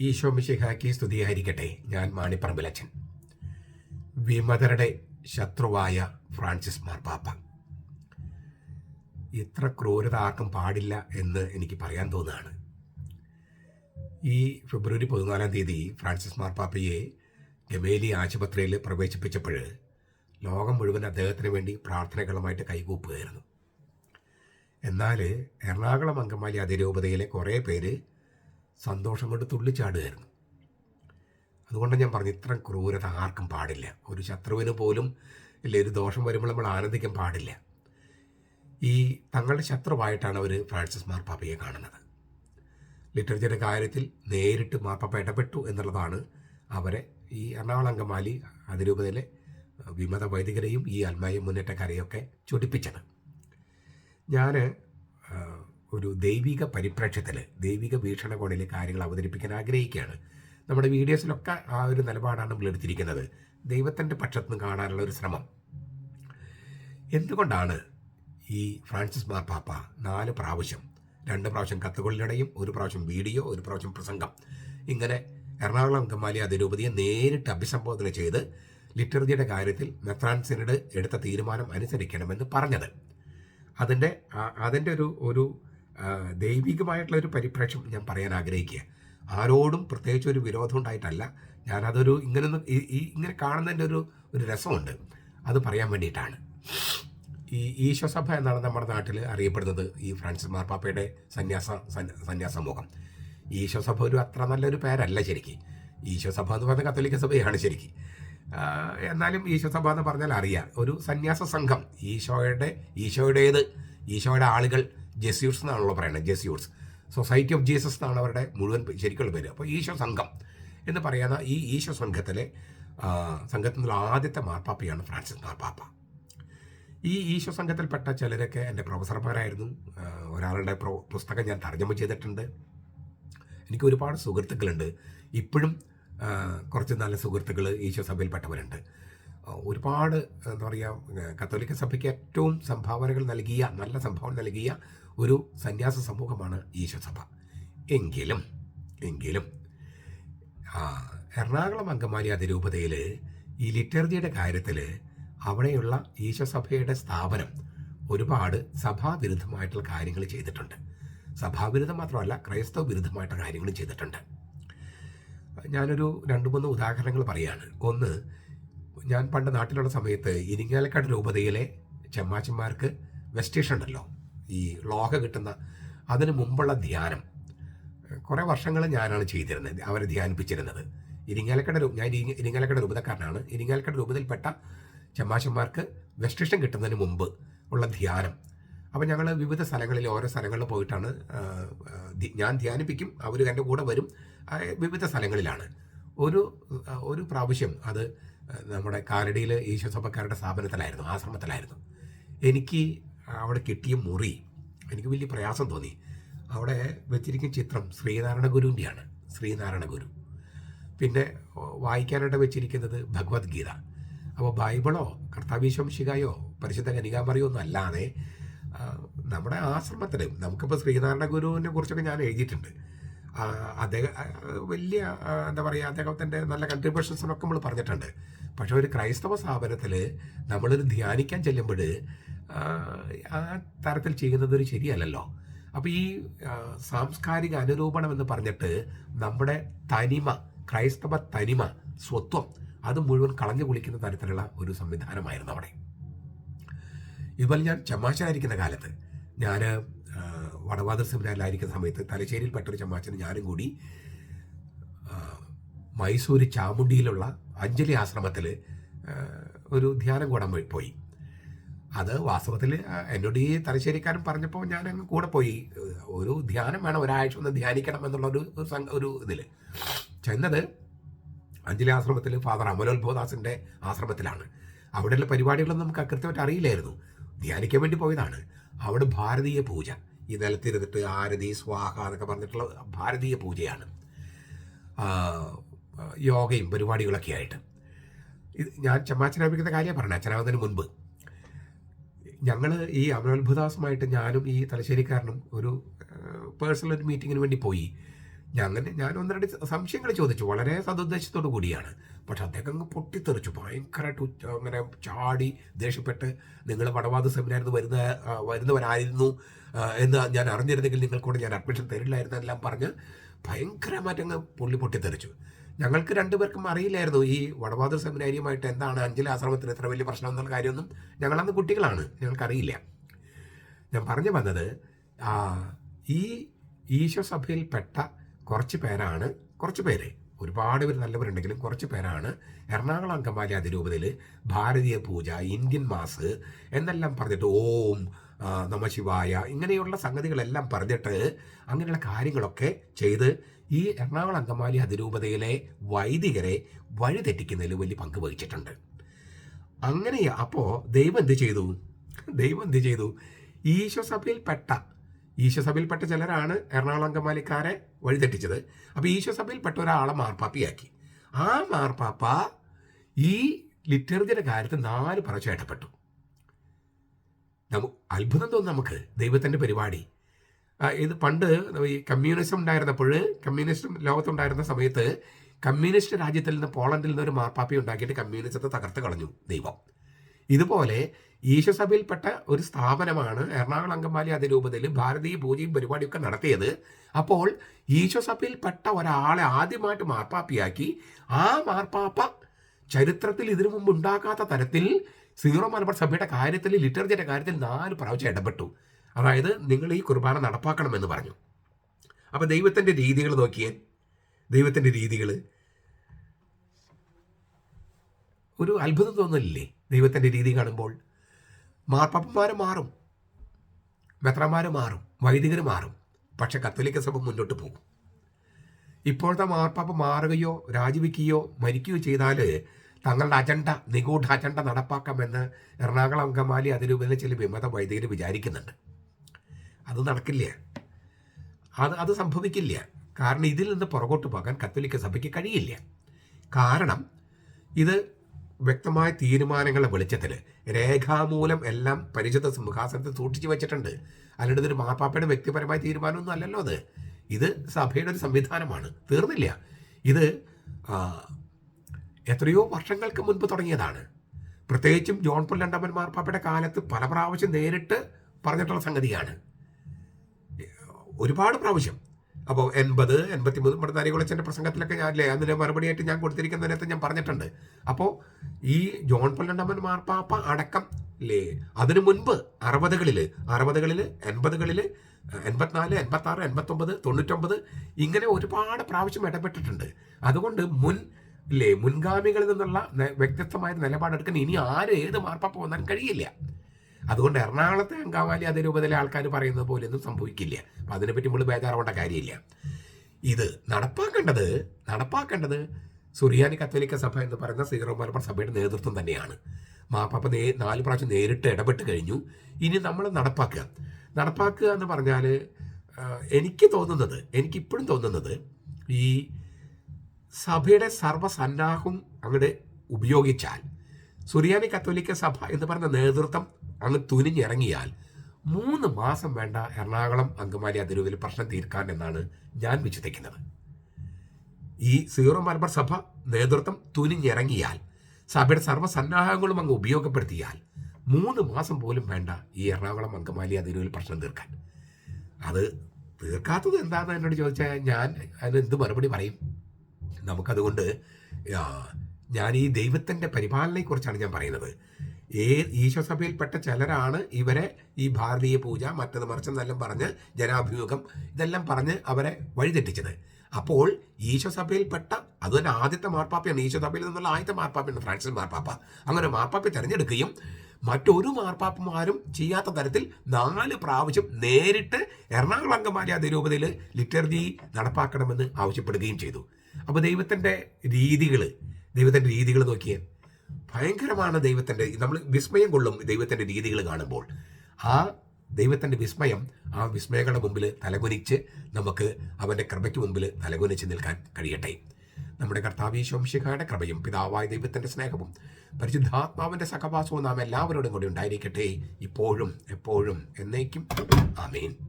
ഈശോ മിശിഹാക്കി സ്തുതിയായിരിക്കട്ടെ. ഞാൻ മാണിപ്പറമ്പിലച്ചൻ വിമതരുടെ ശത്രുവായ ഫ്രാൻസിസ് മാർപ്പാപ്പ ഇത്ര ക്രൂരത ആർക്കും പാടില്ല എന്ന് എനിക്ക് പറയാൻ തോന്നുകയാണ്. ഈ ഫെബ്രുവരി പതിനാലാം തീയതി ഫ്രാൻസിസ് മാർപ്പാപ്പയെ ഗമേലി ആശുപത്രിയിൽ പ്രവേശിപ്പിച്ചപ്പോൾ ലോകം മുഴുവൻ അദ്ദേഹത്തിന് വേണ്ടി പ്രാർത്ഥനകളുമായിട്ട് കൈകൂപ്പുകയായിരുന്നു. എന്നാൽ എറണാകുളം അങ്കമാലി അതിരൂപതയിലെ കുറേ പേര് സന്തോഷം കൊണ്ട് തുള്ളിച്ചാടുകയായിരുന്നു. അതുകൊണ്ട് ഞാൻ പറഞ്ഞു ഇത്ര ക്രൂരത ആർക്കും പാടില്ല. ഒരു ശത്രുവിന് പോലും ഇല്ല ഒരു ദോഷം വരുമ്പോൾ നമ്മൾ ആനന്ദിക്കാൻ പാടില്ല. ഈ തങ്ങളുടെ ശത്രുവായിട്ടാണ് അവർ ഫ്രാൻസിസ് മാർപ്പാപ്പയെ കാണുന്നത്. ലിറ്ററേച്ചറിന്റെ കാര്യത്തിൽ നേരിട്ട് മാർപ്പാപ്പ ഇടപെട്ടു എന്നുള്ളതാണ് അവരെ ഈ എറണാകുളം അങ്കമാലി അതിരൂപതയിലെ വിമത വൈദികരെയും ഈ അൽമായ മുന്നേറ്റക്കാരെയൊക്കെ ചൊടിപ്പിച്ചത്. ഞാൻ ഒരു ദൈവിക പരിപ്രേക്ഷ്യത്തിൽ ദൈവിക വീക്ഷണകോണിൽ കാര്യങ്ങൾ അവതരിപ്പിക്കാൻ ആഗ്രഹിക്കുകയാണ്. നമ്മുടെ വീഡിയോസിലൊക്കെ ആ ഒരു നിലപാടാണ് നമ്മൾ എടുത്തിരിക്കുന്നത്. ദൈവത്തിന്റെ പക്ഷത്ത് നിന്ന് കാണാനുള്ള ഒരു ശ്രമം. എന്തുകൊണ്ടാണ് ഈ ഫ്രാൻസിസ് മാർപ്പാപ്പ നാല് പ്രാവശ്യം രണ്ട് പ്രാവശ്യം കത്തുകളിലടയും ഒരു പ്രാവശ്യം വീഡിയോ ഒരു പ്രാവശ്യം പ്രസംഗം ഇങ്ങനെ എറണാകുളം അങ്കമാലി അതിരൂപതിയെ നേരിട്ട് അഭിസംബോധന ചെയ്ത് ലിറ്റർജിയുടെ കാര്യത്തിൽ മെത്രാൻസിനോട് എടുത്ത തീരുമാനം അനുസരിക്കണമെന്ന് പറഞ്ഞത്? അതിന്റെ അതിന്റെ ഒരു ഒരു ദൈവികമായിട്ടുള്ള ഒരു പരിപ്രേക്ഷ്യം ഞാൻ പറയാൻ ആഗ്രഹിക്കുക. ആരോടും പ്രത്യേകിച്ച് ഒരു വിരോധം ഉണ്ടായിട്ടല്ല. ഞാനതൊരു ഇങ്ങനെ ഈ ഇങ്ങനെ കാണുന്നതിന്റെ ഒരു ഒരു രസമുണ്ട്. അത് പറയാൻ വേണ്ടിയിട്ടാണ്. ഈ ഈശോസഭ എന്നാണ് നമ്മുടെ നാട്ടിൽ അറിയപ്പെടുന്നത് ഈ ഫ്രാൻസിസ് മാർപ്പാപ്പയുടെ സന്യാസ സന്യാസ സമൂഹം ഈശോസഭ ഒരു അത്ര നല്ലൊരു പേരല്ല ശരിക്കും. ഈശോസഭ എന്ന് പറഞ്ഞ കത്തോലിക്ക സഭയാണ് ശരിക്കും. എന്നാലും ഈശോസഭ എന്ന് പറഞ്ഞാൽ അറിയാം. ഒരു സന്യാസ സംഘം. ഈശോയുടെ ഈശോയുടേത് ഈശോയുടെ ആളുകൾ ജെസ്യൂട്സ് എന്നാണല്ലോ പറയുന്നത് ജെസ്യൂട്സ് സൊസൈറ്റി ഓഫ് ജീസസ് എന്നാണ് അവരുടെ മുഴുവൻ ശരിക്കുള്ള പേര്. അപ്പോൾ ഈശോ സംഘം എന്ന് പറയുന്ന ഈ ഈശോ സംഘത്തിലെ സംഘത്തിൽ നിന്നുള്ള ആദ്യത്തെ മാർപ്പാപ്പയാണ് ഫ്രാൻസിസ് മാർപ്പാപ്പ. ഈ ഈശോ സംഘത്തിൽപ്പെട്ട ചിലരൊക്കെ എന്റെ പ്രൊഫസർമാരായിരുന്നു. ഒരാളുടെ പുസ്തകം ഞാൻ തർജമ ചെയ്തിട്ടുണ്ട്. എനിക്ക് ഒരുപാട് സുഹൃത്തുക്കളുണ്ട്. ഇപ്പോഴും കുറച്ച് നല്ല സുഹൃത്തുക്കൾ ഈശോ സഭയിൽപ്പെട്ടവരുണ്ട്. ഒരുപാട് എന്താ പറയുക കത്തോലിക്ക സഭയ്ക്ക് ഏറ്റവും സംഭാവനകൾ നൽകിയ നല്ല സംഭാവന നൽകിയ ഒരു സന്യാസ സമൂഹമാണ് ഈശോസഭ എങ്കിലും എങ്കിലും എറണാകുളം അങ്കമാലി അതിരൂപതയിൽ ഈ ലിറ്റർജിയുടെ കാര്യത്തിൽ അവിടെയുള്ള ഈശോസഭയുടെ സ്ഥാപനം ഒരുപാട് സഭാവിരുദ്ധമായിട്ടുള്ള കാര്യങ്ങൾ ചെയ്തിട്ടുണ്ട്. സഭാവിരുദ്ധം മാത്രമല്ല ക്രൈസ്തവ വിരുദ്ധമായിട്ടുള്ള കാര്യങ്ങൾ ചെയ്തിട്ടുണ്ട്. ഞാനൊരു രണ്ട് മൂന്ന് ഉദാഹരണങ്ങൾ പറയാണ്. ഒന്ന് ഞാൻ പണ്ട് നാട്ടിലുള്ള സമയത്ത് ഇരിങ്ങാലക്കാട് രൂപതയിലെ ചെമ്മാച്ചന്മാർക്ക് വെസ്റ്റേഷൻ ഉണ്ടല്ലോ. ഈ ലോഹ കിട്ടുന്ന അതിന് മുമ്പുള്ള ധ്യാനം. കുറേ വർഷങ്ങൾ ഞാനാണ് ചെയ്തിരുന്നത് അവരെ ധ്യാനിപ്പിച്ചിരുന്നത്. ഇരിങ്ങാലക്കട രൂപ ഞാൻ ഇരിങ്ങാലക്കട രൂപതക്കാരനാണ്. ഇരിങ്ങാലക്കട രൂപതയിൽപ്പെട്ട ചമ്മാശന്മാർക്ക് വെസ്റ്റിഷൻ കിട്ടുന്നതിന് മുമ്പ് ഉള്ള ധ്യാനം. അപ്പോൾ ഞങ്ങൾ വിവിധ സ്ഥലങ്ങളിൽ ഓരോ സ്ഥലങ്ങളിൽ പോയിട്ടാണ് ഞാൻ ധ്യാനിപ്പിക്കും അവർ എന്റെ കൂടെ വരും വിവിധ സ്ഥലങ്ങളിലാണ്. ഒരു ഒരു പ്രാവശ്യം അത് നമ്മുടെ കാലടിയിൽ ഈശ്വസഭക്കാരുടെ സ്ഥാപനത്തിലായിരുന്നു ആശ്രമത്തിലായിരുന്നു. എനിക്ക് അവിടെ കിട്ടിയ മുറി എനിക്ക് വലിയ പ്രയാസം തോന്നി. അവിടെ വെച്ചിരിക്കുന്ന ചിത്രം ശ്രീനാരായണ ഗുരുവിന്റെയാണ്. ശ്രീനാരായണ ഗുരു. പിന്നെ വായിക്കാനായിട്ട് വെച്ചിരിക്കുന്നത് ഭഗവത്ഗീത. അപ്പോൾ ബൈബിളോ കർത്താവീശംശികായോ പരിശുദ്ധ കനികാമറിയോ ഒന്നും അല്ലാതെ നമ്മുടെ ആശ്രമത്തിൽ നമുക്കിപ്പോൾ ശ്രീനാരായണ ഗുരുവിനെ കുറിച്ചൊക്കെ ഞാൻ എഴുതിയിട്ടുണ്ട്. അദ്ദേഹം വലിയ എന്താ പറയുക അദ്ദേഹത്തിന്റെ നല്ല കൺട്രിബ്യൂഷൻസിനൊക്കെ നമ്മൾ പറഞ്ഞിട്ടുണ്ട്. പക്ഷേ ഒരു ക്രൈസ്തവ സ്ഥാപനത്തിൽ നമ്മളൊരു ധ്യാനിക്കാൻ ചെല്ലുമ്പോൾ ആ തരത്തിൽ ചെയ്യുന്നത് ഒരു ശരിയല്ലല്ലോ. അപ്പോൾ ഈ സാംസ്കാരിക അനുരൂപണം എന്ന് പറഞ്ഞിട്ട് നമ്മുടെ തനിമ ക്രൈസ്തവ തനിമ സ്വത്വം അത് മുഴുവൻ കളഞ്ഞു കുളിക്കുന്ന തരത്തിലുള്ള ഒരു സംവിധാനമായിരുന്നു അവിടെ. ഇതുപോലെ ഞാൻ ചമ്മാശനായിരിക്കുന്ന കാലത്ത് ഞാൻ വടവാദർ സെമിനാറിലായിരിക്കുന്ന സമയത്ത് തലശ്ശേരിയിൽ പെട്ടൊരു ചമ്മാശന് ഞാനും കൂടി മൈസൂർ ചാമുണ്ടിയിലുള്ള അഞ്ജലി ആശ്രമത്തിൽ ഒരു ധ്യാനം കൂടാൻ പോയി. അത് വാസ്തവത്തിൽ എന്നോട് ഈ തലശ്ശേരിക്കാരൻ പറഞ്ഞപ്പോൾ ഞാൻ അങ്ങ് കൂടെ പോയി. ഒരു ധ്യാനം വേണം ഒരാഴ്ച ഒന്ന് ധ്യാനിക്കണം എന്നുള്ള ഒരു ഒരു ഇതിൽ ചെന്നത് അഞ്ജലി ആശ്രമത്തിൽ ഫാദർ അമലോത്ഭവദാസിന്റെ ആശ്രമത്തിലാണ്. അവിടെയുള്ള പരിപാടികളൊന്നും നമുക്ക് കൃത്യമായിട്ട് അറിയില്ലായിരുന്നു. ധ്യാനിക്കാൻ വേണ്ടി പോയതാണ്. അവിടെ ഭാരതീയ പൂജ. ഈ നിലത്തിരുന്നിട്ട് ആരതി സ്വാഹ എന്നൊക്കെ പറഞ്ഞിട്ടുള്ള ഭാരതീയ പൂജയാണ്. യോഗയും പരിപാടികളൊക്കെ ആയിട്ട്. ഇത് ഞാൻ ചമ്മാച്ചനാപിക്കുന്ന കാര്യം പറഞ്ഞു അച്ഛനാവുന്നതിന് മുൻപ്. ഞങ്ങൾ ഈ അമലോത്ഭുദാസുമായിട്ട് ഞാനും ഈ തലശ്ശേരിക്കാരനും ഒരു പേഴ്സണൽ ഒരു മീറ്റിങ്ങിന് വേണ്ടി പോയി. ഞങ്ങൾ ഞാൻ ഒന്ന് രണ്ട് സംശയങ്ങൾ ചോദിച്ചു. വളരെ സതുദ്ദേശത്തോടു കൂടിയാണ്. പക്ഷെ അദ്ദേഹം അങ്ങ് പൊട്ടിത്തെറിച്ചു. ഭയങ്കരമായിട്ട് അങ്ങനെ ചാടി ദേഷ്യപ്പെട്ട് നിങ്ങൾ വടവാദ സെമിനാരിന്ന് വരുന്ന വരുന്നവരായിരുന്നു എന്ന് ഞാൻ അറിഞ്ഞിരുന്നെങ്കിൽ നിങ്ങൾക്കൂടെ ഞാൻ അഡ്മിഷൻ തരില്ലായിരുന്നു എല്ലാം പറഞ്ഞ് ഭയങ്കരമായിട്ട് അങ്ങ് പുള്ളി പൊട്ടിത്തെറിച്ചു. ഞങ്ങൾക്ക് രണ്ടുപേർക്കും അറിയില്ലായിരുന്നു ഈ വടവാദ സെമിനാരിയുമായിട്ട് എന്താണ് അഞ്ചൽ ആശ്രമത്തിന് എത്ര വലിയ പ്രശ്നം എന്നുള്ള കാര്യമൊന്നും. ഞങ്ങളന്ന് കുട്ടികളാണ്. ഞങ്ങൾക്കറിയില്ല. ഞാൻ പറഞ്ഞു വന്നത് ഈ ഈശോ സഭയിൽപ്പെട്ട കുറച്ച് പേരാണ് കുറച്ച് പേര് ഒരുപാട് പേര് നല്ലവരുണ്ടെങ്കിലും കുറച്ച് പേരാണ് എറണാകുളം അങ്കമാലി അതിരൂപതയിൽ ഭാരതീയ പൂജ ഇന്ത്യൻ മാസ് എന്നെല്ലാം പറഞ്ഞിട്ട് ഓം നമശിവായ ഇങ്ങനെയുള്ള സംഗതികളെല്ലാം പറഞ്ഞിട്ട് അങ്ങനെയുള്ള കാര്യങ്ങളൊക്കെ ചെയ്ത് ഈ എറണാകുളം അങ്കമാലി അതിരൂപതയിലെ വൈദികരെ വഴിതെറ്റിക്കുന്നതിൽ വലിയ പങ്ക് വഹിച്ചിട്ടുണ്ട്. അങ്ങനെ അപ്പോൾ ദൈവം എന്ത് ചെയ്തു? ദൈവം എന്ത് ചെയ്തു? ഈശോ സഭയിൽപ്പെട്ട ഈശോ സഭയിൽപ്പെട്ട ചിലരാണ് എറണാകുളം അങ്കമാലിക്കാരെ വഴിതെറ്റിച്ചത്. അപ്പോൾ ഈശോ സഭയിൽപ്പെട്ട ഒരാളെ മാർപ്പാപ്പിയാക്കി. ആ മാർപ്പാപ്പ ഈ ലിറ്റർജിയുടെ കാര്യത്തിൽ നാല് പ്രാവശ്യം ഇടപെട്ടു. നമുക്ക് അത്ഭുതം തോന്നും നമുക്ക് ദൈവത്തിന്റെ പരിപാടി. ഇത് പണ്ട് ഈ കമ്മ്യൂണിസം ഉണ്ടായിരുന്നപ്പോൾ കമ്മ്യൂണിസ്റ്റ് ലോകത്തുണ്ടായിരുന്ന സമയത്ത് കമ്മ്യൂണിസ്റ്റ് രാജ്യത്തിൽ നിന്ന് പോളണ്ടിൽ നിന്ന് ഒരു മാർപ്പാപ്പി ഉണ്ടാക്കിയിട്ട് കമ്മ്യൂണിസത്തെ തകർത്ത് കളഞ്ഞു ദൈവം. ഇതുപോലെ ഈശോസഭയിൽപ്പെട്ട ഒരു സ്ഥാപനമാണ് എറണാകുളം അങ്കമാലി അതിരൂപതയിൽ ഭാരതീയ പൂജയും പരിപാടിയൊക്കെ നടത്തിയത്. അപ്പോൾ ഈശോസഭയിൽപ്പെട്ട ഒരാളെ ആദ്യമായിട്ട് മാർപ്പാപ്പിയാക്കി. ആ മാർപ്പാപ്പ ചരിത്രത്തിൽ ഇതിനു മുമ്പ് ഉണ്ടാക്കാത്ത തരത്തിൽ സീറോ മലബാർ സഭയുടെ കാര്യത്തിൽ ലിറ്റർജിയുടെ കാര്യത്തിൽ നാല് പ്രാവശ്യം ഇടപെട്ടു. അതായത് നിങ്ങൾ ഈ കുർബാന നടപ്പാക്കണമെന്ന് പറഞ്ഞു. അപ്പോൾ ദൈവത്തിന്റെ രീതികൾ നോക്കിയേ. ദൈവത്തിന്റെ രീതികൾ ഒരു അത്ഭുതം തോന്നില്ലേ ദൈവത്തിന്റെ രീതി കാണുമ്പോൾ? മാർപ്പാപ്പന്മാർ മാറും. മെത്രന്മാർ മാറും. വൈദികർ മാറും. പക്ഷെ കത്തോലിക്ക സഭ മുന്നോട്ട് പോകും. ഇപ്പോഴത്തെ മാർപ്പാപ്പ മാറുകയോ രാജിവെക്കുകയോ മരിക്കുകയോ ചെയ്താൽ തങ്ങളുടെ അജണ്ട നിഗൂഢ അജണ്ട നടപ്പാക്കാമെന്ന് എറണാകുളം അങ്കമാലി അതിരൂപതയിലെ ചില വിമത വൈദികർ വിചാരിക്കുന്നുണ്ട്. അത് നടക്കില്ല. അത് അത് സംഭവിക്കില്ല. കാരണം ഇതിൽ നിന്ന് പുറകോട്ട് പോകാൻ കത്തോലിക്ക സഭയ്ക്ക് കഴിയില്ല. കാരണം ഇത് വ്യക്തമായ തീരുമാനങ്ങളുടെ വെളിച്ചത്തിൽ രേഖാമൂലം എല്ലാം പരിചിത സിംഹാസനത്തിൽ സൂക്ഷിച്ചു വെച്ചിട്ടുണ്ട്. അല്ലാണ്ട് ഇതൊരു മാപ്പാപ്പയുടെ വ്യക്തിപരമായ തീരുമാനമൊന്നും അല്ലല്ലോ അത്. ഇത് സഭയുടെ ഒരു സംവിധാനമാണ്. തീർന്നില്ല. ഇത് എത്രയോ വർഷങ്ങൾക്ക് മുൻപ് തുടങ്ങിയതാണ്. പ്രത്യേകിച്ചും ജോൺ പോൾ മാർപ്പാപ്പയുടെ കാലത്ത് പല പ്രാവശ്യം നേരിട്ട് പറഞ്ഞിട്ടുള്ള സംഗതിയാണ്. ഒരുപാട് പ്രാവശ്യം. അപ്പോൾ എൺപത് എൺപത്തി മൂന്ന് പ്രസംഗത്തിലൊക്കെ ഞാൻ അല്ലേ? അതിന് മറുപടിയായിട്ട് ഞാൻ കൊടുത്തിരിക്കുന്നതിനകത്ത് ഞാൻ പറഞ്ഞിട്ടുണ്ട്. അപ്പോൾ ഈ ജോൺ പോൾ മാർപ്പാപ്പ അടക്കം അല്ലേ അതിനു മുൻപ് അറുപതുകളിൽ അറുപതുകളിൽ എൺപതുകളിൽ എൺപത്തിനാല് എൺപത്താറ് എൺപത്തൊമ്പത് തൊണ്ണൂറ്റൊമ്പത് ഇങ്ങനെ ഒരുപാട് പ്രാവശ്യം ഇടപെട്ടിട്ടുണ്ട്. അതുകൊണ്ട് മുൻ ഇല്ലേ മുൻഗാമികളിൽ നിന്നുള്ള വ്യത്യസ്തമായ നിലപാടെടുക്കാൻ ഇനി ആര് ഏത് മാർപ്പാപ്പ വന്നാലും കഴിയില്ല. അതുകൊണ്ട് എറണാകുളത്തെ അങ്കാവാലി അതേ രൂപത്തിലെ ആൾക്കാർ പറയുന്നത് പോലെ ഒന്നും സംഭവിക്കില്ല. അപ്പം അതിനെപ്പറ്റി നമ്മൾ ബേജാറവേണ്ട കാര്യമില്ല. ഇത് നടപ്പാക്കേണ്ടത് നടപ്പാക്കേണ്ടത് സുറിയാനി കത്തോലിക്ക സഭ എന്ന് പറയുന്ന സീറോ മലബാർ സഭയുടെ നേതൃത്വം തന്നെയാണ്. മാപ്പാപ്പ നേ നാല് പ്രാവശ്യം നേരിട്ട് ഇടപെട്ട് കഴിഞ്ഞു. ഇനി നമ്മൾ നടപ്പാക്കുക. നടപ്പാക്കുക എന്ന് പറഞ്ഞാൽ എനിക്ക് തോന്നുന്നത് എനിക്കിപ്പോഴും തോന്നുന്നത് ഈ സഭയുടെ സർവസന്നാഹവും അങ്ങോട്ട് ഉപയോഗിച്ചാൽ സുറിയാനി കത്തോലിക്ക സഭ എന്ന് പറയുന്ന നേതൃത്വം അങ്ങ് തുനിഞ്ഞിറങ്ങിയാൽ മൂന്ന് മാസം വേണ്ട എറണാകുളം അങ്കമാലി അതിരൂപിൽ പ്രശ്നം തീർക്കാൻ എന്നാണ് ഞാൻ വിശ്വസിക്കുന്നത്. ഈ സീറോ മലബാർ സഭ നേതൃത്വം തുനിഞ്ഞിറങ്ങിയാൽ സഭയുടെ സർവസന്നാഹങ്ങളും അങ്ങ് ഉപയോഗപ്പെടുത്തിയാൽ മൂന്ന് മാസം പോലും വേണ്ട ഈ എറണാകുളം അങ്കമാലി അതിരൂപിൽ പ്രശ്നം തീർക്കാൻ. അത് തീർക്കാത്തത് എന്താണെന്ന് എന്നോട് ചോദിച്ചാൽ ഞാൻ അതിന് എന്ത് മറുപടി പറയും? നമുക്കതുകൊണ്ട് ഞാൻ ഈ ദൈവത്തിന്റെ പരിപാലനയെക്കുറിച്ചാണ് ഞാൻ പറയുന്നത്. ഏ ഈശോസഭയിൽപ്പെട്ട ചിലരാണ് ഇവരെ ഈ ഭാരതീയ പൂജ മറ്റത് മറിച്ചെന്നെല്ലാം പറഞ്ഞ് ജനാഭിമുഖം ഇതെല്ലാം പറഞ്ഞ് അവരെ വഴിതെറ്റിച്ചത്. അപ്പോൾ ഈശോസഭയിൽപ്പെട്ട അത് തന്നെ ആദ്യത്തെ മാർപ്പാപ്പയാണ് ഈശോസഭയിൽ നിന്നുള്ള ആദ്യത്തെ മാർപ്പാപ്പയാണ് ഫ്രാൻസിസ് മാർപ്പാപ്പ. അങ്ങനെ മാർപ്പാപ്പ തിരഞ്ഞെടുക്കുകയും മറ്റൊരു മാർപ്പാപ്പമാരും ചെയ്യാത്ത തരത്തിൽ നാല് പ്രാവശ്യം നേരിട്ട് എറണാകുളം അങ്കമാലി അതിരൂപതയിൽ ലിറ്റർജി നടപ്പാക്കണമെന്ന് ആവശ്യപ്പെടുകയും ചെയ്തു. അപ്പോൾ ദൈവത്തിന്റെ രീതികൾ ദൈവത്തിന്റെ രീതികൾ നോക്കിയാൽ ഭയങ്കരമാണ് ദൈവത്തിന്റെ നമ്മൾ വിസ്മയം കൊള്ളും ദൈവത്തിന്റെ രീതികൾ കാണുമ്പോൾ. ആ ദൈവത്തിന്റെ വിസ്മയം ആ വിസ്മയങ്ങളുടെ മുമ്പിൽ തലകുനിച്ച് നമുക്ക് അവന്റെ കൃപയ്ക്ക് മുമ്പിൽ തലകുനിച്ച് നിൽക്കാൻ കഴിയട്ടെ. നമ്മുടെ കർത്താവീശോംശിഖയുടെ കൃപയും പിതാവായ ദൈവത്തിന്റെ സ്നേഹവും പരിശുദ്ധാത്മാവിന്റെ സഹവാസവും നാം എല്ലാവരോടും കൂടി ഉണ്ടായിരിക്കട്ടെ. ഇപ്പോഴും എപ്പോഴും എന്നേക്കും. ആമേൻ.